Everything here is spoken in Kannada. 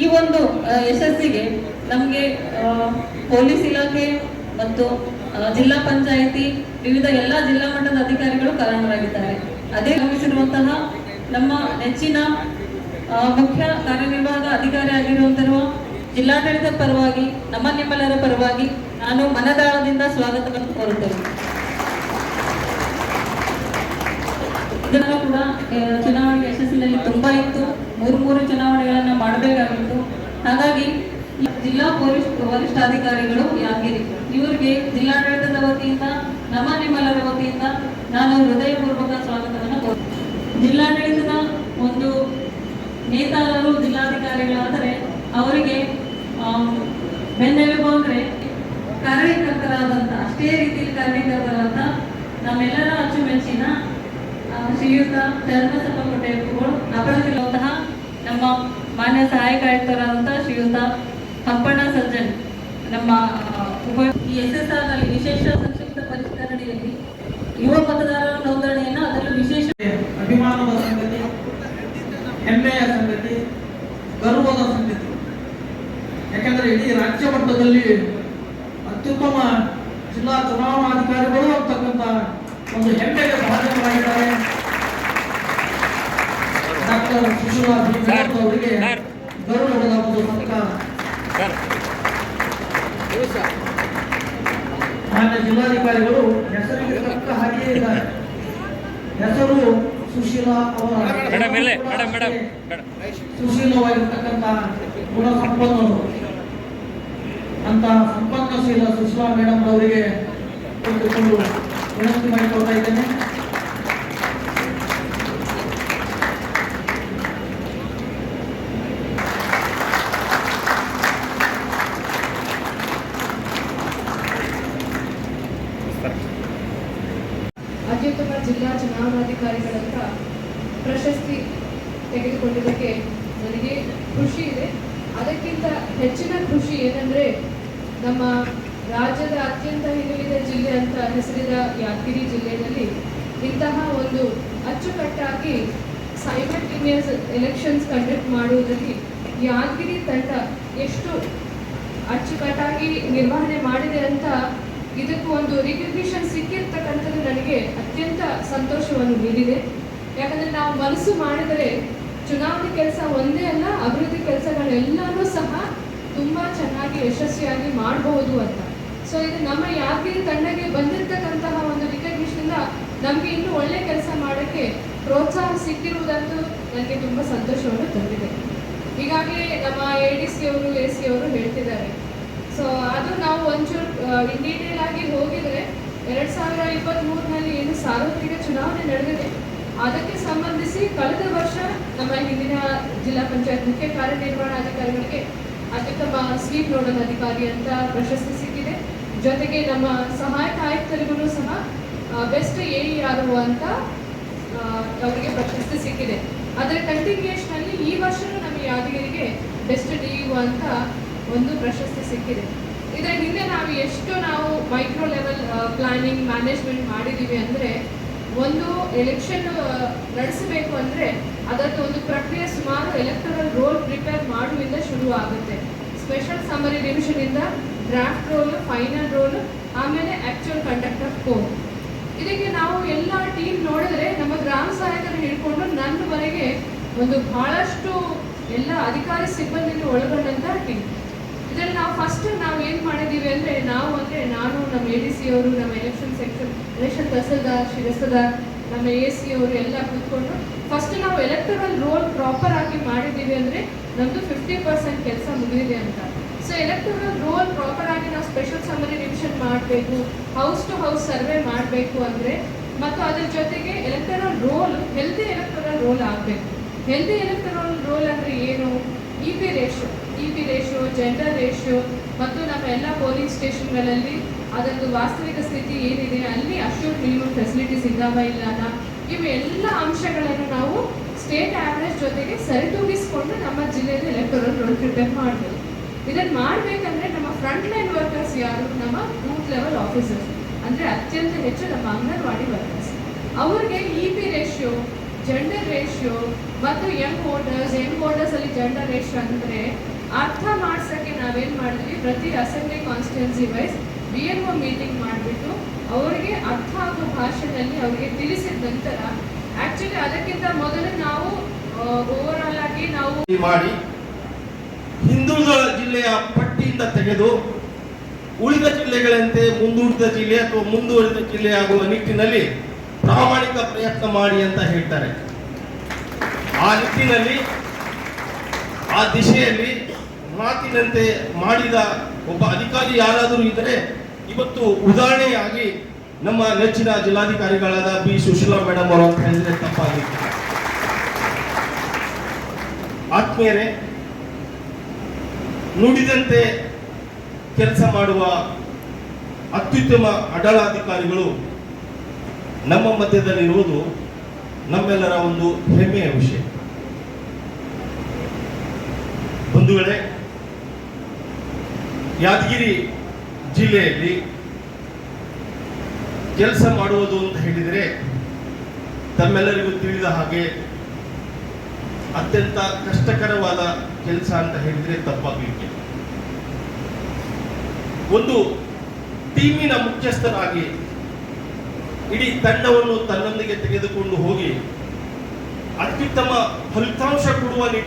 ಈ ಒಂದು ಯಶಸ್ಸಿಗೆ ನಮಗೆ ಪೊಲೀಸ್ ಇಲಾಖೆ ಮತ್ತು ಜಿಲ್ಲಾ ಪಂಚಾಯಿತಿ, ವಿವಿಧ ಎಲ್ಲ ಜಿಲ್ಲಾ ಮಟ್ಟದ ಅಧಿಕಾರಿಗಳು ಕಾರಣರಾಗಿದ್ದಾರೆ. ಅದೇ ಗಮನಿಸಿರುವಂತಹ ನಮ್ಮ ನೆಚ್ಚಿನ ಮುಖ್ಯ ಕಾರ್ಯನಿರ್ವಾಹಕ ಅಧಿಕಾರಿ ಆಗಿರುವಂತಿರುವ ಜಿಲ್ಲಾಡಳಿತ ಪರವಾಗಿ ನಮ್ಮ ನಿಮ್ಮೆಲ್ಲರ ಪರವಾಗಿ ನಾನು ಮನದಾಳದಿಂದ ಸ್ವಾಗತವನ್ನು ಕೋರುತ್ತೇನೆ. ಇದನ್ನು ಕೂಡ ಚುನಾವಣೆ ಯಶಸ್ಸಿನಲ್ಲಿ ತುಂಬಾ ಇತ್ತು. ಮೂರು ಮೂರು ಚುನಾವಣೆಗಳನ್ನು ಮಾಡಬೇಕಾಗಿತ್ತು. ಹಾಗಾಗಿ ಜಿಲ್ಲಾ ಪೊಲೀಸ್ ವರಿಷ್ಠಾಧಿಕಾರಿಗಳು ಯಾದಗಿರಿ, ಇವರಿಗೆ ಜಿಲ್ಲಾಡಳಿತದ ವತಿಯಿಂದ, ನಮ್ಮ ನಿಮ್ಮೆಲ್ಲರ ವತಿಯಿಂದ ನಾನು ಹೃದಯಪೂರ್ವಕ ಸ್ವಾಗತವನ್ನು ಜಿಲ್ಲಾಡಳಿತದ ಒಂದು ನೇತಾರರು ಜಿಲ್ಲಾಧಿಕಾರಿಗಳಾದರೆ ಅವರಿಗೆ ಬೆನ್ನೆಲುಬು ಅಂದರೆ ಕಾರ್ಯಕರ್ತರಾದಂಥ ಅಷ್ಟೇ ರೀತಿಯಲ್ಲಿ ಕಾರ್ಯಕರ್ತರಾದಂಥ ನಮ್ಮೆಲ್ಲರ ಅಚ್ಚುಮೆಚ್ಚಿನ ಶ್ರೀಯುತ ಚರ್ಮಸಪ್ಪ ಕೋಟೆಯಪ್ಪಗಳು ಅಪರಜಿಲ್ಲಂತಹ ನಮ್ಮ ಮಾನ್ಯ ಸಹಾಯಕ ಆಯುಕ್ತರಾದಂತಹ ಶ್ರೀಯುತ ಹಂಪಣ್ಣ ಸಜ್ಜನ್, ನಮ್ಮ ಉಪ, ಈ ಎಸ್ ಎಸ್ ವಿಶೇಷ ಸಂಕ್ಷಿಪ್ತ ಪರಿಷ್ಕರಣೆಯಲ್ಲಿ ಯುವ ಮತದಾರರ ನೋಂದಣಿಯನ್ನು ಅದರಲ್ಲೂ ವಿಶೇಷ ಅಭಿಮಾನದ ಸಂಗತಿ, ಹೆಮ್ಮೆಯ ಸಂಗತಿ, ಗರ್ವದ ಸಂಗತಿ. ಯಾಕಂದ್ರೆ ಇಡೀ ರಾಜ್ಯ ಮಟ್ಟದಲ್ಲಿ ಅತ್ಯುತ್ತಮ ಜಿಲ್ಲಾ ಚುನಾವಣಾಧಿಕಾರಿಗಳು ಅಂತಕ್ಕಂಥ ಒಂದು ಹೆಮ್ಮೆಗೆ ಭಾಜನವಾಗಿದ್ದಾರೆ ಡಾಕ್ಟರ್ ಸುಶೀಲಾ ಬಿ ಮೇಡಮ್ ಅವರಿಗೆ ಗೌರವದ ಒಂದು ಸತ್ಕಾರ ಮಾನ್ಯ ಜಿಲ್ಲಾಧಿಕಾರಿಗಳು ಹೆಸರಿಗೆ ತಕ್ಕ ಹಾಗೆಯೇ ಇದ್ದಾರೆ. ಹೆಸರು ಸುಶೀಲಾ ಅವರ ಸುಶೀಲವಾಗಿರ್ತಕ್ಕಂಥ ಗುಣ ಸಂಪನ್ನರು. ಅಂತ ಸಂಪನ್ನಶೀಲ ಸುಶೀಲಾ ಮೇಡಮ್ ಅವರಿಗೆ ಕುಳಿತುಕೊಂಡು ವಿನಂತಿ ಮಾಡಿಕೊಳ್ತಾ ಇದ್ದೇನೆ ಅತ್ಯುತ್ತಮ ಜಿಲ್ಲಾ ಚುನಾವಣಾಧಿಕಾರಿಗಳಂತ ಪ್ರಶಸ್ತಿ ತೆಗೆದುಕೊಂಡಿದ್ದಕ್ಕೆ ನನಗೆ ಖುಷಿ ಇದೆ. ಅದಕ್ಕಿಂತ ಹೆಚ್ಚಿನ ಖುಷಿ ಏನಂದ್ರೆ ನಮ್ಮ ರಾಜ್ಯದ ಅತ್ಯಂತ ಹಿಂದುಳಿದ ಜಿಲ್ಲೆ ಅಂತ ಹೆಸರಿದ ಯಾದಗಿರಿ ಜಿಲ್ಲೆಯಲ್ಲಿ ಇಂತಹ ಒಂದು ಅಚ್ಚುಕಟ್ಟಾಗಿ ಸೈಮಲ್ಟೇನಿಯಸ್ ಎಲೆಕ್ಷನ್ಸ್ ಕಂಡಕ್ಟ್ ಮಾಡುವುದಕ್ಕೆ ಯಾದಗಿರಿ ತಂಡ ಎಷ್ಟು ಅಚ್ಚುಕಟ್ಟಾಗಿ ನಿರ್ವಹಣೆ ಮಾಡಿದೆ ಅಂತ ಇದಕ್ಕೂ ಒಂದು ರಿಕಗ್ನಿಷನ್ ಸಿಕ್ಕಿರ್ತಕ್ಕಂಥದ್ದು ನನಗೆ ಅತ್ಯಂತ ಸಂತೋಷವನ್ನು ನೀಡಿದೆ. ಯಾಕಂದರೆ ನಾವು ಮನಸ್ಸು ಮಾಡಿದರೆ ಚುನಾವಣೆ ಕೆಲಸ ಒಂದೇ ಅಲ್ಲ, ಅಭಿವೃದ್ಧಿ ಕೆಲಸಗಳೆಲ್ಲನೂ ಸಹ ತುಂಬಾ ಚೆನ್ನಾಗಿ, ಯಶಸ್ವಿಯಾಗಿ ಮಾಡಬಹುದು ಅಂತ. ಸೊ ಇದು ನಮ್ಮ ಯಾದಗಿರಿ ತಂಡಕ್ಕೆ ಬಂದಿರತಕ್ಕಂತಹ ಒಂದು ರಿಕಗ್ನಿಷನ್ ನಮಗೆ ಇನ್ನೂ ಒಳ್ಳೆ ಕೆಲಸ ಮಾಡೋಕ್ಕೆ ಪ್ರೋತ್ಸಾಹ ಸಿಕ್ಕಿರುವುದಂತೂ ನನಗೆ ತುಂಬಾ ಸಂತೋಷವನ್ನು ತಂದಿದೆ. ಈಗಾಗಲೇ ನಮ್ಮ ಎ ಡಿ ಸಿ ಅವರು ಎ ಸಿ ಅವರು ಹೇಳ್ತಿದ್ದಾರೆ. ಸೊ ಅದು ನಾವು ಒಂಚೂರು ಇನ್ ಡೀಟೇಲ್ ಆಗಿ ಹೋಗಿದ್ರೆ, ಎರಡು ಸಾವಿರ ಇಪ್ಪತ್ತ್ ಮೂರನಲ್ಲಿ ಏನು ಸಾರ್ವತ್ರಿಕ ಚುನಾವಣೆ ನಡೆದಿದೆ. ಅದಕ್ಕೆ ಸಂಬಂಧಿಸಿ ಕಳೆದ ವರ್ಷ ನಮ್ಮ ಹಿಂದಿನ ಜಿಲ್ಲಾ ಪಂಚಾಯತ್ ಮುಖ್ಯ ಕಾರ್ಯನಿರ್ವಹಣಾಧಿಕಾರಿಗಳಿಗೆ ಅತ್ಯುತ್ತಮ ಸ್ವೀಪ್ ನೋಡಲ್ ಅಧಿಕಾರಿ ಅಂತ ಪ್ರಶಸ್ತಿ ಸಿಕ್ಕಿದೆ. ಜೊತೆಗೆ ನಮ್ಮ ಸಹಾಯಕ ಆಯುಕ್ತರಿಗೂ ಸಹ ಬೆಸ್ಟ್ ಎ ಆರ್ ಅಂತ ಅವರಿಗೆ ಪ್ರಶಸ್ತಿ ಸಿಕ್ಕಿದೆ. ಅದರ ಕಂಟಿನ್ಯೂಯೇಷನಲ್ಲಿ ಈ ವರ್ಷನೂ ನಮ್ಮ ಯಾದಗಿರಿಗೆ ಬೆಸ್ಟ್ ಡಿ ಅಂತ ಒಂದು ಪ್ರಶಸ್ತಿ ಸಿಕ್ಕಿದೆ. ಇದರ ಹಿಂದೆ ನಾವು ಎಷ್ಟು ನಾವು ಮೈಕ್ರೋ ಲೆವೆಲ್ ಪ್ಲಾನಿಂಗ್ ಮ್ಯಾನೇಜ್ಮೆಂಟ್ ಮಾಡಿದ್ದೀವಿ ಅಂದ್ರೆ ಒಂದು ಎಲೆಕ್ಷನ್ ನಡೆಸಬೇಕು ಅಂದ್ರೆ ಅದರದ್ದು ಒಂದು ಪ್ರಕ್ರಿಯೆ ಸುಮಾರು ಎಲೆಕ್ಟರಲ್ ರೋಲ್ ಪ್ರಿಪೇರ್ ಮಾಡುವಿಂದ ಶುರು ಆಗುತ್ತೆ ಸ್ಪೆಷಲ್ ಸಮರಿ ರಿವಿಷನ್ ಇಂದ ಡ್ರಾಫ್ಟ್ ರೋಲ್ ಫೈನಲ್ ರೋಲ್ ಆಮೇಲೆ ಆಕ್ಚುಯಲ್ ಕಂಡಕ್ಟ್ ಆಫ್ ಕೋರ್ ಇದಕ್ಕೆ ನಾವು ಎಲ್ಲ ಟೀಮ್ ನೋಡಿದ್ರೆ ನಮ್ಮ ಗ್ರಾಮ ಸಹಾಯಕರು ಹಿಡ್ಕೊಂಡು ನನ್ನವರೆಗೆ ಒಂದು ಬಹಳಷ್ಟು ಎಲ್ಲ ಅಧಿಕಾರಿ ಸಿಬ್ಬಂದಿನ ಒಳಗೊಂಡಂತಹ ಟೀಮ್ ಇದರಲ್ಲಿ ನಾವು ಫಸ್ಟ್ ನಾವು ಏನು ಮಾಡಿದ್ದೀವಿ ಅಂದರೆ ನಾವು ಅಂದರೆ ನಾನು ನಮ್ಮ ಎ ಡಿ ಸಿ ಅವರು, ನಮ್ಮ ಎಲೆಕ್ಷನ್ ಸೆಕ್ಷನ್ ಎಲೆಕ್ಷನ್ ತಹಸೀಲ್ದಾರ್ ಶಿರಸ್ತದಾರ್ ನಮ್ಮ ಎ ಸಿ ಅವರು ಎಲ್ಲ ಕೂತ್ಕೊಂಡು ಫಸ್ಟ್ ನಾವು ಎಲೆಕ್ಟರಲ್ ರೋಲ್ ಪ್ರಾಪರ್ ಆಗಿ ಮಾಡಿದ್ದೀವಿ ಅಂದರೆ ನಮ್ಮದು ಫಿಫ್ಟಿ ಪರ್ಸೆಂಟ್ ಕೆಲಸ ಮುಗಿದಿದೆ ಅಂತ. ಸೊ ಎಲೆಕ್ಟರಲ್ ರೋಲ್ ಪ್ರಾಪರ್ ಆಗಿ ನಾವು ಸ್ಪೆಷಲ್ ಸಮರಿ ರಿವಿಷನ್ ಮಾಡಬೇಕು ಹೌಸ್ ಟು ಹೌಸ್ ಸರ್ವೆ ಮಾಡಬೇಕು ಅಂದರೆ ಮತ್ತು ಅದ್ರ ಜೊತೆಗೆ electoral roll healthy electoral roll ಆಗಬೇಕು. ಹೆಲ್ದಿ ಎಲೆಕ್ಟರಲ್ ರೋಲ್ ಅಂದರೆ ಏನು? E P ratio E P ratio gender ratio ಮತ್ತು ನಮ್ಮ ಎಲ್ಲ ಪೋಲಿಂಗ್ ಸ್ಟೇಷನ್ಗಳಲ್ಲಿ ಅದರದ್ದು ವಾಸ್ತವಿಕ ಸ್ಥಿತಿ ಏನಿದೆ, ಅಲ್ಲಿ ಅಶ್ಯೂರ್ಡ್ ಮಿನಿಮಮ್ ಫೆಸಿಲಿಟೀಸ್ ಇದ್ದಾವ ಇಲ್ಲದ ಇವೆಲ್ಲ ಅಂಶಗಳನ್ನು ನಾವು ಸ್ಟೇಟ್ ಆವರೇಜ್ ಜೊತೆಗೆ ಸರಿದೂಗಿಸ್ಕೊಂಡು ನಮ್ಮ ಜಿಲ್ಲೆಯಲ್ಲಿ ಎಲೆಕ್ಟೋರಲ್ ರೋಲ್ ಪ್ರಿಪೇರ್ ಮಾಡಬೇಕು. ಇದನ್ನು ಮಾಡಬೇಕಂದ್ರೆ ನಮ್ಮ ಫ್ರಂಟ್ ಲೈನ್ ವರ್ಕರ್ಸ್ ಯಾರು? ನಮ್ಮ ಬೂತ್ ಲೆವೆಲ್ ಆಫೀಸರ್ಸ್ ಅಂದರೆ ಅತ್ಯಂತ ಹೆಚ್ಚು ನಮ್ಮ ಅಂಗನವಾಡಿ ವರ್ಕರ್ಸ್ ಅವ್ರಿಗೆ E P ratio gender ratio ಮತ್ತು ಯಂಗ್ ವೋಟರ್ಸ್ ಯಂಗ್ ವೋಟರ್ಸ್ ಅಲ್ಲಿ ಜೆಂಡರ್ ರೇಷಿಯೋ ಅಂದರೆ ಅರ್ಥ ಮಾಡ್ಸೋಕ್ಕೆ ನಾವೇನು ಮಾಡಿದ್ವಿ? ಪ್ರತಿ assembly constituency wise B L O meeting ಮಾಡಿಬಿಟ್ಟು ಅವರಿಗೆ ಅರ್ಥ ಆಗೋ ಭಾಷೆಯಲ್ಲಿ ಅವರಿಗೆ ತಿಳಿಸಿದ ನಂತರ ಆಕ್ಚುಲಿ ಅದಕ್ಕಿಂತ ಮೊದಲು ನಾವು ಓವರ್ ಆಲ್ ಆಗಿ ನಾವು ಮಾಡಿ ಹಿಂದುಳಿದ ಜಿಲ್ಲೆಯ ಪಟ್ಟಿಯಿಂದ ತೆಗೆದು ಉಳಿದ ಜಿಲ್ಲೆಗಳಂತೆ ಮುಂದೂಡಿದ ಜಿಲ್ಲೆ ಅಥವಾ ಮುಂದುವರಿದ ಜಿಲ್ಲೆಯಾಗುವ ನಿಟ್ಟಿನಲ್ಲಿ ಪ್ರಾಮಾಣಿಕ ಪ್ರಯತ್ನ ಮಾಡಿ ಅಂತ ಹೇಳ್ತಾರೆ. ಆ ನಿಟ್ಟಿನಲ್ಲಿ, ಆ ದಿಶೆಯಲ್ಲಿ ಮಾತಿನಂತೆ ಮಾಡಿದ ಒಬ್ಬ ಅಧಿಕಾರಿ ಯಾರಾದರೂ ಇದ್ದರೆ ಇವತ್ತು ಉದಾಹರಣೆಯಾಗಿ ನಮ್ಮ ನೆಚ್ಚಿನ ಜಿಲ್ಲಾಧಿಕಾರಿಗಳಾದ ಬಿ ಸುಶೀಲಾ ಮೇಡಮ್ ಅವರು ಅಂತ ಹೇಳಿದ್ರೆ ತಪ್ಪಾಗಿತ್ತು. ಆತ್ಮೀಯರೇ, ನುಡಿದಂತೆ ಕೆಲಸ ಮಾಡುವ ಅತ್ಯುತ್ತಮ ಅಡಳಾಧಿಕಾರಿಗಳು ನಮ್ಮ ಮಧ್ಯದಲ್ಲಿರುವುದು ನಮ್ಮೆಲ್ಲರ ಒಂದು ಹೆಮ್ಮೆಯ ವಿಷಯ. ಬಂಧುಗಳೇ, ಯಾದಗಿರಿ ಜಿಲ್ಲೆಯಲ್ಲಿ ಕೆಲಸ ಮಾಡುವುದು ಅಂತ ಹೇಳಿದರೆ ತಮ್ಮೆಲ್ಲರಿಗೂ ತಿಳಿದ ಹಾಗೆ ಅತ್ಯಂತ ಕಷ್ಟಕರವಾದ ಕೆಲಸ ಅಂತ ಹೇಳಿದ್ರೆ ತಪ್ಪಾಗಲಿಕ್ಕೆ. ಒಂದು ಟೀಮಿನ ಮುಖ್ಯಸ್ಥರಾಗಿ ಇಡೀ ತಂಡವನ್ನು ತನ್ನೊಂದಿಗೆ ತೆಗೆದುಕೊಂಡು ಹೋಗಿ ಅತ್ಯುತ್ತಮ ಫಲಿತಾಂಶ ಕೊಡುವ ನಿಟ್ಟಿನಲ್ಲಿ